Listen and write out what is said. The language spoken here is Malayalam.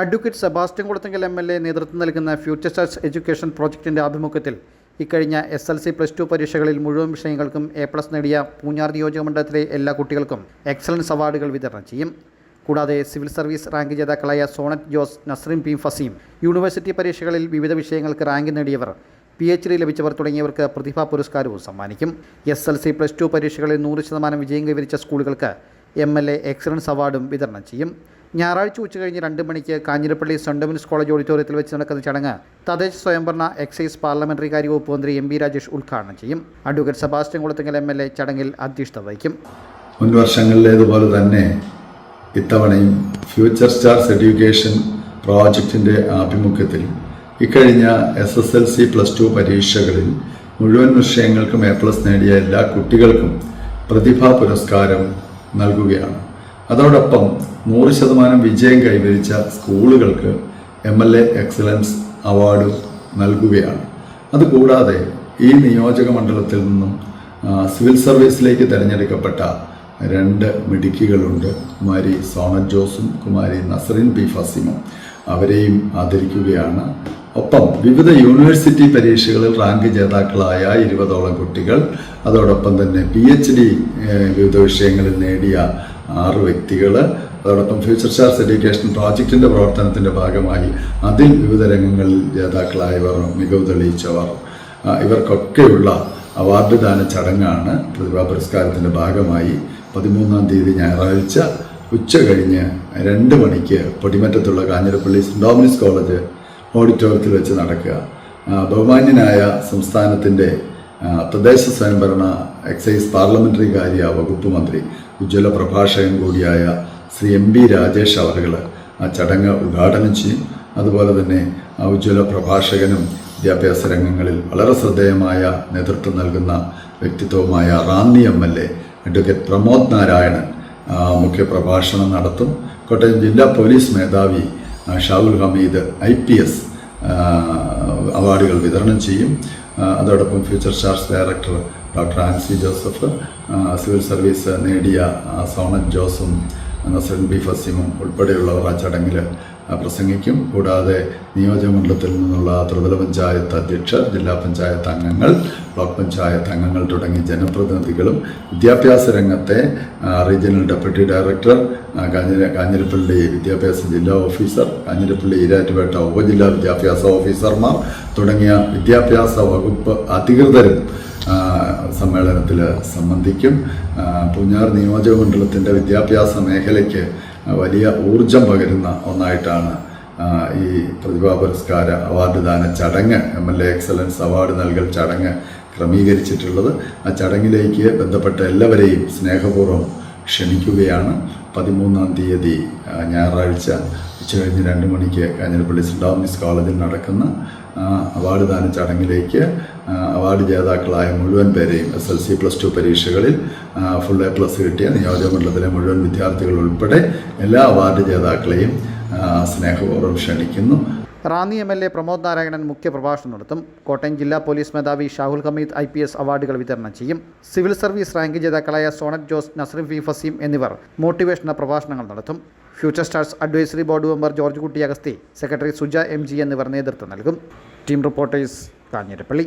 Advocate Sebastian Kulathinkal M L A നേതൃത്വം നൽകുന്ന ഫ്യൂച്ചർ സ്റ്റാർസ് എഡ്യൂക്കേഷൻ പ്രോജക്റ്റിന്റെ ആഭിമുഖ്യത്തിൽ ഇക്കഴിഞ്ഞ S L C plus two പരീക്ഷകളിൽ മുഴുവൻ വിഷയങ്ങൾക്കും എ പ്ലസ് നേടിയ പൂഞ്ഞാർ നിയോജകമണ്ഡലത്തിലെ എല്ലാ കുട്ടികൾക്കും എക്സലൻസ് അവാർഡുകൾ വിതരണം ചെയ്യും. കൂടാതെ സിവിൽ സർവീസ് റാങ്ക് ജേതാക്കളായ Sonet Jose Nasreem P Faseem university പരീക്ഷകളിൽ വിവിധ വിഷയങ്ങൾക്ക് റാങ്ക് നേടിയവർ പി എച്ച് ഡി ലഭിച്ചവർ തുടങ്ങിയവർക്ക് പ്രതിഭാ പുരസ്കാരവും സമ്മാനിക്കും. S L C plus two പരീക്ഷകളിൽ നൂറ് ശതമാനം വിജയം കൈവരിച്ച സ്കൂളുകൾക്ക് എം എൽ എ എക്സലൻസ് അവാർഡും വിതരണം ചെയ്യും. ഞായറാഴ്ച ഉച്ചകഴിഞ്ഞ് രണ്ട് മണിക്ക് കാഞ്ഞിരപ്പള്ളി സെന്റ് ഡൊമിനിസ് കോളേജ് ഓഡിറ്റോറിയത്തിൽ വെച്ച് നടക്കുന്ന ചടങ്ങ് തദ്ദേശ സ്വയംഭരണ എക്സൈസ് പാർലമെന്ററി കാര്യ വകുപ്പ് മന്ത്രി എം ബി രാജേഷ് ഉദ്ഘാടനം ചെയ്യും. Advocate Sebastian Kulathinkal M L A ചടങ്ങിൽ അധ്യക്ഷത വഹിക്കും. മുൻ വർഷങ്ങളിലേതുപോലെ തന്നെ ഇത്തവണയും ഫ്യൂച്ചർ സ്റ്റാർസ് എഡ്യൂക്കേഷൻ പ്രോജക്റ്റിന്റെ ആഭിമുഖ്യത്തിൽ ഇക്കഴിഞ്ഞ S S L C plus two പരീക്ഷകളിൽ മുഴുവൻ വിഷയങ്ങൾക്കും എ പ്ലസ് നേടിയ എല്ലാ കുട്ടികൾക്കും പ്രതിഭാ പുരസ്കാരം നൽകുകയാണ്. അതോടൊപ്പം നൂറ് ശതമാനം വിജയം കൈവരിച്ച സ്കൂളുകൾക്ക് M L A excellence award നൽകുകയാണ്. അതുകൂടാതെ ഈ നിയോജക മണ്ഡലത്തിൽ നിന്നും സിവിൽ സർവീസിലേക്ക് തിരഞ്ഞെടുക്കപ്പെട്ട രണ്ട് മിടുക്കികളുണ്ട്. കുമാരി സോണ ജോസും കുമാരി നസറിൻ ബി ഫസിമും. അവരെയും ആദരിക്കുകയാണ് ഒപ്പം വിവിധ യൂണിവേഴ്സിറ്റി പരീക്ഷകളിൽ റാങ്ക് ജേതാക്കളായ ഇരുപതോളം കുട്ടികൾ അതോടൊപ്പം തന്നെ പി എച്ച് ഡി വിവിധ വിഷയങ്ങളിൽ നേടിയ ആറ് വ്യക്തികൾ അതോടൊപ്പം ഫ്യൂച്ചർ സ്റ്റാർസ് എഡ്യൂക്കേഷൻ പ്രോജക്റ്റിന്റെ പ്രവർത്തനത്തിന്റെ ഭാഗമായി അതിൽ വിവിധ രംഗങ്ങളിൽ ജേതാക്കളായവർ മികവ് തെളിയിച്ചവർ. ഇവർക്കൊക്കെയുള്ള അവാർഡ് ദാന ചടങ്ങാണ് പ്രതിഭാ പുരസ്കാരത്തിന്റെ ഭാഗമായി പതിമൂന്നാം തീയതി ഞായറാഴ്ച ഉച്ച കഴിഞ്ഞ് രണ്ട് മണിക്ക് പൊടിമറ്റത്തുള്ള കാഞ്ഞിരപ്പള്ളി സെന്റ് ഡോമിനിസ് കോളേജ് ഓഡിറ്റോറിയത്തിൽ വെച്ച് നടക്കുക. ബഹുമാന്യനായ സംസ്ഥാനത്തിന്റെ തദ്ദേശ സ്വയംഭരണ എക്സൈസ് പാർലമെന്ററി കാര്യ വകുപ്പ് മന്ത്രി ഉജ്ജ്വല പ്രഭാഷകൻ കൂടിയായ ശ്രീ എം ബി രാജേഷ് അവറുകൾ ആ ചടങ്ങ് ഉദ്ഘാടനം ചെയ്യും. അതുപോലെ തന്നെ ഉജ്ജ്വല പ്രഭാഷകനും വിദ്യാഭ്യാസ രംഗങ്ങളിൽ വളരെ ശ്രദ്ധേയമായ നേതൃത്വം നൽകുന്ന വ്യക്തിത്വവുമായ Ranni M L A advocate Pramod Narayanan മുഖ്യപ്രഭാഷണം നടത്തും. കോട്ടയം ജില്ലാ പോലീസ് മേധാവി Shahul Hameed I P S അവാർഡുകൾ വിതരണം ചെയ്യും. അതോടൊപ്പം future stars director doctor Ancy Joseph civil service നേടിയ സോണൻ ജോസും നസറിൻ ബി ഫസീമും ഉൾപ്പെടെയുള്ളവർ ആ ചടങ്ങിൽ പ്രസംഗിക്കും. കൂടാതെ നിയോജകമണ്ഡലത്തിൽ നിന്നുള്ള ത്രിതല പഞ്ചായത്ത് അധ്യക്ഷർ ജില്ലാ പഞ്ചായത്ത് അംഗങ്ങൾ ബ്ലോക്ക് പഞ്ചായത്ത് അംഗങ്ങൾ തുടങ്ങി ജനപ്രതിനിധികളും വിദ്യാഭ്യാസ രംഗത്തെ റീജിയണൽ ഡെപ്യൂട്ടി ഡയറക്ടർ കാഞ്ഞിരപ്പള്ളി വിദ്യാഭ്യാസ ജില്ലാ ഓഫീസർ കാഞ്ഞിരപ്പള്ളി ഈരാറ്റുപേട്ട ഉപജില്ലാ വിദ്യാഭ്യാസ ഓഫീസർമാർ തുടങ്ങിയ വിദ്യാഭ്യാസ വകുപ്പ് അധികൃതരും സമ്മേളനത്തിൽ സംബന്ധിക്കും. പൂഞ്ഞാർ നിയോജകമണ്ഡലത്തിന്റെ വിദ്യാഭ്യാസ മേഖലയ്ക്ക് വലിയ ഊർജം പകരുന്ന ഒന്നായിട്ടാണ് ഈ പ്രതിഭാ പുരസ്കാര അവാർഡ് ദാന ചടങ്ങ് M L A excellence award നൽകൽ ചടങ്ങ് ക്രമീകരിച്ചിട്ടുള്ളത്. ആ ചടങ്ങിലേക്ക് ബന്ധപ്പെട്ട എല്ലാവരെയും സ്നേഹപൂർവം ക്ഷണിക്കുകയാണ്. പതിമൂന്നാം തീയതി ഞായറാഴ്ച ഉച്ചകഴിഞ്ഞ് രണ്ട് മണിക്ക് കാഞ്ഞിരപ്പള്ളി സെന്റ് തോമസ് കോളേജിൽ നടക്കുന്ന അവാർഡ് ദാന ചടങ്ങിലേക്ക് അവാർഡ് ജേതാക്കളായ മുഴുവൻ പേരെയും S L C plus two പരീക്ഷകളിൽ ഫുൾ എ പ്ലസ് കിട്ടിയ നിയോജകമണ്ഡലത്തിലെ മുഴുവൻ വിദ്യാർത്ഥികൾ ഉൾപ്പെടെ എല്ലാ അവാർഡ് ജേതാക്കളെയും സ്നേഹപൂർവം ക്ഷണിക്കുന്നു. Ranni M L A Pramod Narayanan മുഖ്യപ്രഭാഷണം നടത്തും. കോട്ടയം ജില്ലാ പോലീസ് മേധാവി Shahul Hameed I P S അവാർഡുകൾ വിതരണം ചെയ്യും. സിവിൽ സർവീസ് റാങ്ക് ജേതാക്കളായ സോണറ്റ് ജോസ് നസ്രീം ഫി ഫസീം എന്നിവർ മോട്ടിവേഷണ പ്രഭാഷണങ്ങൾ നടത്തും. Future stars advisory board member George Kutty Augusthi secretary Suja M G എന്നിവർ നേതൃത്വം നൽകും. Team reporters Kanjirappally.